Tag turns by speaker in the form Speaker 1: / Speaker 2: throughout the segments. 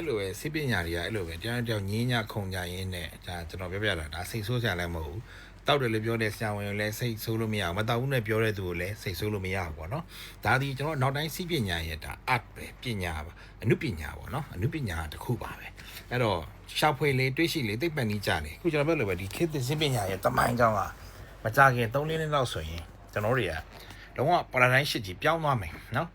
Speaker 1: အဲ့လိုပဲစိတ်ပညာတွေကအဲ့လိုပဲတရားတောင်ညင်းညခုံကြရင်းနဲ့ဒါကျွန်တော်ပြောပြတာဒါစိတ်ဆိုးစရာလည်းမဟုတ်ဘူးတောက်တယ်လို့ပြောတဲ့ဆရာဝန်ကိုလည်းစိတ်ဆိုးလို့မရဘူးမတောက်ဘူးနဲ့ပြောတဲ့သူကိုလည်းစိတ်ဆိုးလို့မရဘူးပေါ့နော်ဒါဒီကျွန်တော်နောက်တိုင်းစိတ်ပညာရဲ့ဒါ art ပဲပညာပါအနုပညာပေါ့နော်အနုပညာတစ်ခုပါပဲအဲ့တော့ရှာဖွေလေးတွေးရှိလေးသိပ္ပံကြီးကြလေခုကျွန်တော်ပြောလို့ပဲဒီခေတ်သစ်စိတ်ပညာရဲ့တမိုင်းကြောင်းကမကြခင်3လနှစ်လောက်ဆိုရင်ကျွန်တော်တွေကလုံးဝပါရာဒိုင်းရှစ်ကြီးပြောင်းသွားမယ်နော်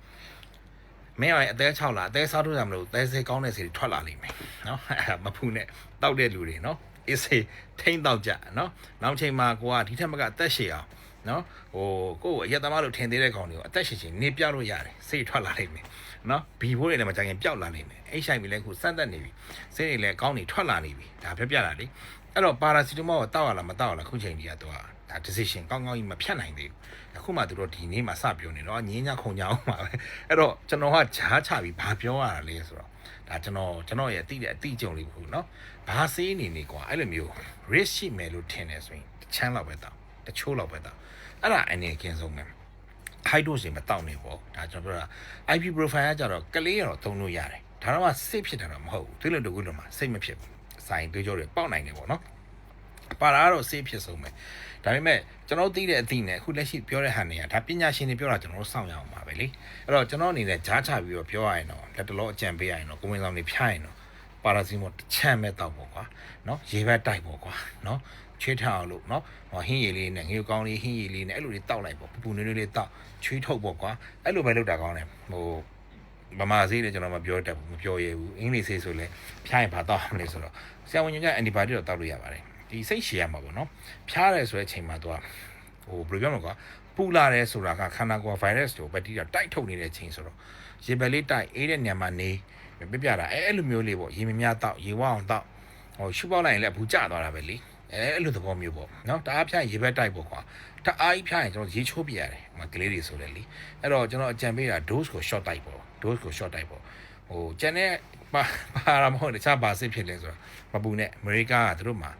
Speaker 1: မင်းရဲ့အသေး6လာအသေးစားထုတ်ရမလို့သဲစေးကောင်းတဲ့စီတွေထွက်လာလိမ့်မယ်နော်အဲ့ဒါမဖူးနဲ့တောက်တဲ့လူတွေနော်အေးစေးထိမ့်တောက်ကြနော်နောက်ချိန်မှာကိုကဒီထက်မကအသက်ရှည်အောင်နော်ဟိုကိုယ့်ကိုအရက်သမားလို့ထင်သေးတဲ့ကောင်တွေကိုအသက်ရှည်ချင်းနေပြလို့ရတယ်စိတ်ထွက်လာလိမ့်မယ်နော်ဘီဖိုးတွေလည်းမကြခင်ပျောက်လာလိမ့်မယ် HIV လည်းခုစမ်းသက်နေပြီစိတ်တွေလည်းကောင်းနေထွက်လာနေပြီဒါပြောပြတာလေ အဲ့တော့ပါရာစီတမောကိုတောက်ရလားမတောက်ရလားခုချိန်ကြီးကတော့ဒါ decision ကောင်းကောင်းကြီးမဖြတ်နိုင်သေးဘူးအခုမှသူတို့ဒီနေ့မှစပြောနေတော့ငင်းညခုံကြအောင်ပါပဲအဲ့တော့ကျွန်တော်ကဂျားချပြီးဘာပြောရတာလဲဆိုတော့ဒါကျွန်တော်ကျွန်တော်ရဲ့အတိတဲ့အတိအကျုံလေးဘူးเนาะဘာစေးနေနေကွာအဲ့လိုမျိုး risk ရှိမယ်လို့ထင်တယ်ဆိုရင်တစ်ချမ်းလောက်ပဲတောက်တချိုးလောက်ပဲတောက်အဲ့ဒါအနေကင်းဆုံးပဲ high dose တွေမတောက်နေပေါ့ဒါကျွန်တော်ပြောတာ IP profile ကကြတော့ကလေးရတော့သုံးလို့ရတယ်ဒါတော့မှစိတ်ဖြစ်တာတော့မဟုတ်ဘူးဒီလိုတကူလို့မှစိတ်မဖြစ်ဘူး စိုင်းတွေးကြောတွေပေါက်နိုင်တယ်ပေါ့နော်ပါလာတော့စိတ်ဖြစ်ဆုံးပဲဒါပေမဲ့ကျွန်တော်သိတဲ့အသည့်နဲ့အခုလက်ရှိပြောတဲ့ဟန်တွေကဒါပညာရှင်တွေပြောတာကျွန်တော်တို့စောင့်ရအောင်ပါပဲလေအဲ့တော့ကျွန်တော်အနေနဲ့ဂျားချပြီးတော့ပြောရရင်တော့လက်တလောအကြံပေးရရင်တော့ကိုဝင်ဆောင်တွေဖြားရင်တော့ပါရာစီမောတစ်ချမ်းပဲတောက်ပေါ့ကွာနော်ရေဘက်တိုက်ပေါ့ကွာနော်ချွေးထအောင်လို့နော်ဟိုဟင်းရည်လေးနဲ့ငေကောင်းလေးဟင်းရည်လေးနဲ့အဲ့လိုလေးတောက်လိုက်ပေါ့ပူပူနွေးနွေးလေးတောက်ချွေးထုတ်ပေါ့ကွာအဲ့လိုပဲလုပ်တာကောင်းတယ်ဟို ဗမာစေးလည်းကျွန်တော်မပြောတတ်ဘူးမပြောရဘူးအင်္ဂလိပ်စေးဆိုလည်းဖြားရင်ဘာတောက်မလဲဆိုတော့ဆရာဝန်ကြီးကအန်တီဘိုတိတော့တောက်လို့ရပါတယ်ဒီစိတ်ရှည်ရမှာပေါ့နော်ဖြားတယ်ဆိုတဲ့အချိန်မှာသူကဟိုဘယ်လိုပြောမလဲကွာပူလာတယ်ဆိုတာကခန္ဓာကိုယ်ဗိုင်းရပ်စ်ကိုဘက်တီးရီးယားတိုက်ထုတ်နေတဲ့ချိန်ဆိုတော့ရေဘက်လေးတိုက်အေးတဲ့ညမှာနေပြပြတာအဲအဲ့လိုမျိုးလေးပေါ့ရေမများတောက်ရေဝအောင်တောက်ဟိုရှုပေါက်လိုက်ရင်လည်းဘူးကျသွားတာပဲလေ အဲအဲ့လိုသဘောမျိုးပေါ့နော်တအားဖြားရေဘက်တိုက်ပေါ့ကွာတအားကြီးဖြားရင်ကျွန်တော်ရေချိုးပြရတယ်ဟိုကလေးတွေဆိုတယ်လေအဲ့တော့ကျွန်တော်အကြံပေးတာ dose ကို short တိုက်ပေါ့ dose ကို short တိုက်ပေါ့ဟိုကျန်တဲ့ပါပါရမဟုတ်တခြားဘာစစ်ဖြစ်လဲဆိုတော့မပူနဲ့အမေရိကကသူတို့မှာ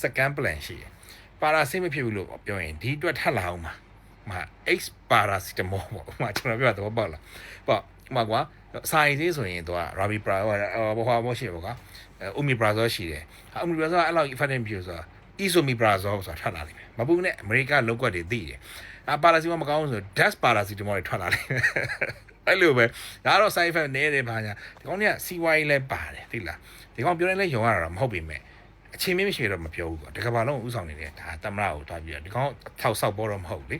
Speaker 1: second plan ရှိတယ်ပါရာစစ်မဖြစ်ဘူးလို့ပြောရင်ဒီအတွက်ထပ်လာအောင်မှာမှာ X paracetamol ပေါ့ဥမာကျွန်တော်ပြောတာတော့ပေါ့လားပေါ့ဥမာကွာဆိုင်သေးဆိုရင်တော့ Rabi Pra ဟိုဟာဘောရှိတယ်ပေါ့ကွာ Omeprazole ရှိတယ် Omeprazole အဲ့လောက် effective ဖြစ်ဆိုတာ Esomeprazole ဆိုတာထွက်လာလိမ့်မယ်မပူနဲ့အမေရိကလောက်ကွက်တွေသိတယ်အပါရာစီမမကောင်းဆို Dust paracetamol တွေထွက်လာလိမ့်မယ်အဲ့လိုပဲဒါကတော့ side effect နည်းတယ်ပါညာဒီကောင်တွေကစီဝိုင်းလဲပါတယ်သိလားဒီကောင်ပြောနေလဲယုံရတာမဟုတ်ပေမဲ့အချင်းမင်းမရှိတော့မပြောဘူးကွာတကဘာလုံးဥဆောင်နေတယ်ဒါတမရကိုတွားပြီးတော့ဒီကောင်ထောက်ဆောက်ပေါ်တော့မဟုတ်လေ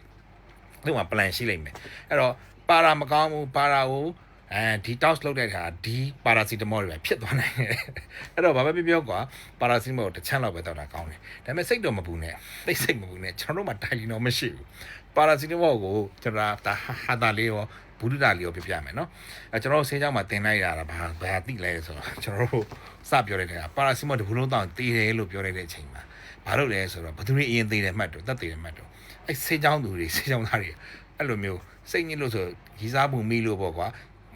Speaker 1: ဒီမှာ plan ရှိလိမ့်မယ်အဲ့တော့ပါရာမကောင်းဘူးပါရာကို အဲ detox လုပ်တဲ့အခါဒီ paracetamol တွေပဲဖြစ်သွားနိုင်တယ်အဲ့တော့ဘာပဲပြောပြောကွာ paracetamol ကိုတစ်ချမ်းလောက်ပဲတောက်တာကောင်းတယ်ဒါပေမဲ့စိတ်တော့မပူနဲ့သိစိတ်မပူနဲ့ကျွန်တော်တို့မှာတိုင်လီတော့မရှိဘူး paracetamol ကိုကျွန်တော်ဒါဟာတာလေးရောဘူးဒတာလေးကိုပြပြမယ်နော်အဲကျွန်တော်ဆေးကြောင်းမှာတင်လိုက်ရတာဘာဘာသိလဲဆိုတော့ကျွန်တော်တို့စပြောတဲ့ခါပါရာစီမောတဘူးလုံးတောင်တေးတယ်လို့ပြောလိုက်တဲ့အချိန်မှာဘာလို့လဲဆိုတော့ဘသူတွေအရင်သေးတယ်မှတ်တော့တက်သေးတယ်မှတ်တော့အဲဆေးကြောင်းသူတွေဆေးကြောင်းသားတွေအဲ့လိုမျိုးစိတ်ညစ်လို့ဆိုရီစားမှုမိလို့ပေါ့ကွာ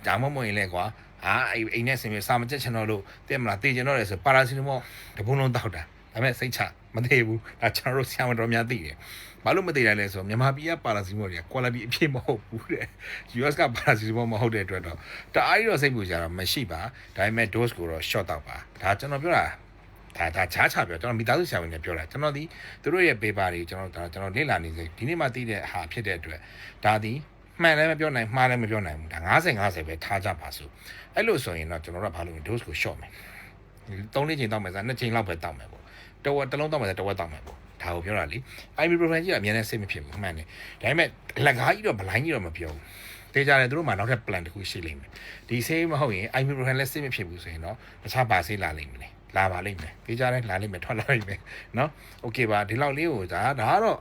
Speaker 1: ဒါမှမဟုတ်ရင်လည်းကွာဟာအိအိမ်နဲ့ဆင်ပြေစာမကြက်ချင်တော့လို့တဲ့မလားတေးချင်တော့လေဆိုပါရာစီမောတဘူးလုံးတောက်တာဒါပေမဲ့စိတ်ချမသေးဘူးဒါကျွန်တော်တို့ဆရာဝန်တော်များသိတယ်ဘာလို့မသိနိုင်လဲဆိုတော့မြန်မာပြည်ကပါရာစီမောတွေက quality အပြည့်မဟုတ်ဘူးတဲ့ US ကပါရာစီမောမဟုတ်တဲ့အတွက်တော့တအားကြီးတော့စိတ်ပူကြတာမရှိပါဒါပေမဲ့ dose ကိုတော့ short တော့ပါဒါကျွန်တော်ပြောတာဒါဒါချားချပြောကျွန်တော်မိသားစုဆရာဝန်တွေပြောတာကျွန်တော်ဒီသူတို့ရဲ့ paper တွေကျွန်တော်ဒါကျွန်တော်လေ့လာနေစေဒီနေ့မှသိတဲ့ဟာဖြစ်တဲ့အတွက်ဒါဒီ မှန်လည်းမပြောနိုင်မှားလည်းမပြောနိုင်ဘူးဒါ90 50ပဲထားကြပါစို့အဲ့လိုဆိုရင်တော့ကျွန်တော်တို့ကဘာလို့ dose ကို short မယ်၃လေးချိန်တောက်မယ်စား၂ချိန်လောက်ပဲတောက်မယ်ပေါ့တဝက်တစ်လုံးတောက်မယ်စားတဝက်တောက်မယ်ပေါ့ဒါကိုပြောတာလေ ibuprofen ကြီးကအများနဲ့စိတ်မဖြစ်ဘူးမှန်တယ်ဒါပေမဲ့လက်ကားကြီးတော့ဗလိုင်းကြီးတော့မပြောဘူးတေးကြတယ်သူတို့မှနောက်ထပ် plan တစ်ခုရှိလိမ့်မယ်ဒီဆေးမဟုတ်ရင် ibuprofen လည်းစိတ်မဖြစ်ဘူးဆိုရင်တော့တခြားပါဆေးလာလိမ့်မယ်လာပါလိမ့်မယ်တေးကြတယ်လာလိမ့်မယ်ထွက်လာလိမ့်မယ်နော်โอเคပါဒီလောက်လေးကိုဒါဒါကတော့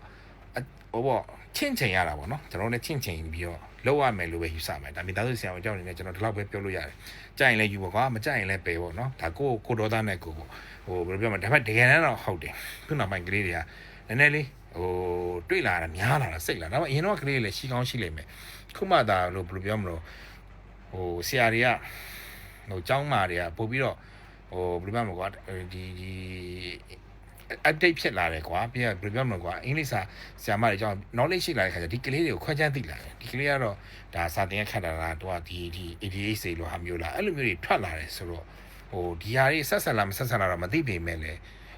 Speaker 1: ဟိုပေါ့ ချင့်ချိန်ရတာပေါ့နော်ကျွန်တော်လည်းချင့်ချိန်ပြီးတော့လောက်ရမယ်လို့ပဲယူဆမယ်ဒါမိသားစုဆရာဝန်ကြောင့်နေနဲ့ကျွန်တော်ဒီလောက်ပဲပြောလို့ရတယ်ကြိုက်ရင်လည်းယူပါကွာမကြိုက်ရင်လည်းပယ်ပေါ့နော်ဒါကိုကိုဒေါသနဲ့ကိုပေါ့ဟိုဘယ်လိုပြောမလဲဒါပေမဲ့တကယ်တမ်းတော့ဟုတ်တယ်ခုနောက်ပိုင်းကလေးတွေကနည်းနည်းလေးဟိုတွေ့လာတာများလာတာစိတ်လာဒါပေမဲ့အရင်တော့ကလေးတွေလည်းရှိကောင်းရှိလိမ့်မယ်ခုမှသာလို့ဘယ်လိုပြောမလို့ဟိုဆရာတွေကဟိုကျောင်းမာတွေကပို့ပြီးတော့ဟိုဘယ်လိုပြောမလဲကွာဒီဒီ update ဖြစ်လာတယ်ကွာပြီးတော့ဘယ်လိုပြောမလဲကွာအင်္ဂလိပ်စာဆရာမတွေကြောင့် knowledge ရှိလာတဲ့ခါကျဒီကလေးတွေကိုခွဲခြမ်းသိလာတယ်ဒီကလေးကတော့ဒါစာသင်ရခက်တာလားတော့ဒီဒီ ADHD လို့ဟာမျိုးလားအဲ့လိုမျိုးတွေထွက်လာတယ်ဆိုတော့ဟ ဟိုဒီဟာတွေဆက်ဆက်လာမဆက်ဆက်လာတော့မသိပေမဲ့လေ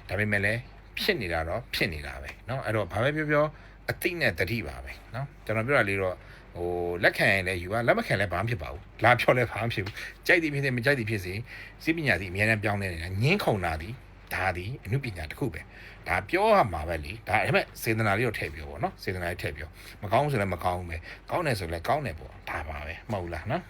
Speaker 1: ဒါပေမဲ့လည်းဖြစ်နေတာတော့ဖြစ်နေတာပဲเนาะအဲ့တော့ဘာပဲပြောပြောအသိနဲ့တတိပါပဲเนาะကျွန်တော်ပြောတာလေးတော့ဟိုလက်ခံရင်လည်းယူပါလက်မခံလည်းဘာမှဖြစ်ပါဘူးလာပြောလည်းဘာမှဖြစ်ဘူးကြိုက်သည်ဖြစ်စေမကြိုက်သည်ဖြစ်စေစိပညာသည်အများနဲ့ပြောင်းနေနေတာငင်းခုန်တာသည် ဒါသည်အမှုပညာတစ်ခုပဲဒါပြောရမှာပဲလေဒါအဲ့မဲ့စေတနာလေးတော့ထည့်ပြောပေါ့နော်စေတနာလေးထည့်ပြောမကောင်းဆိုလည်းမကောင်းဘူးပဲကောင်းတယ်ဆိုလည်းကောင်းတယ်ပေါ့ဒါပါပဲမဟုတ်လားနော်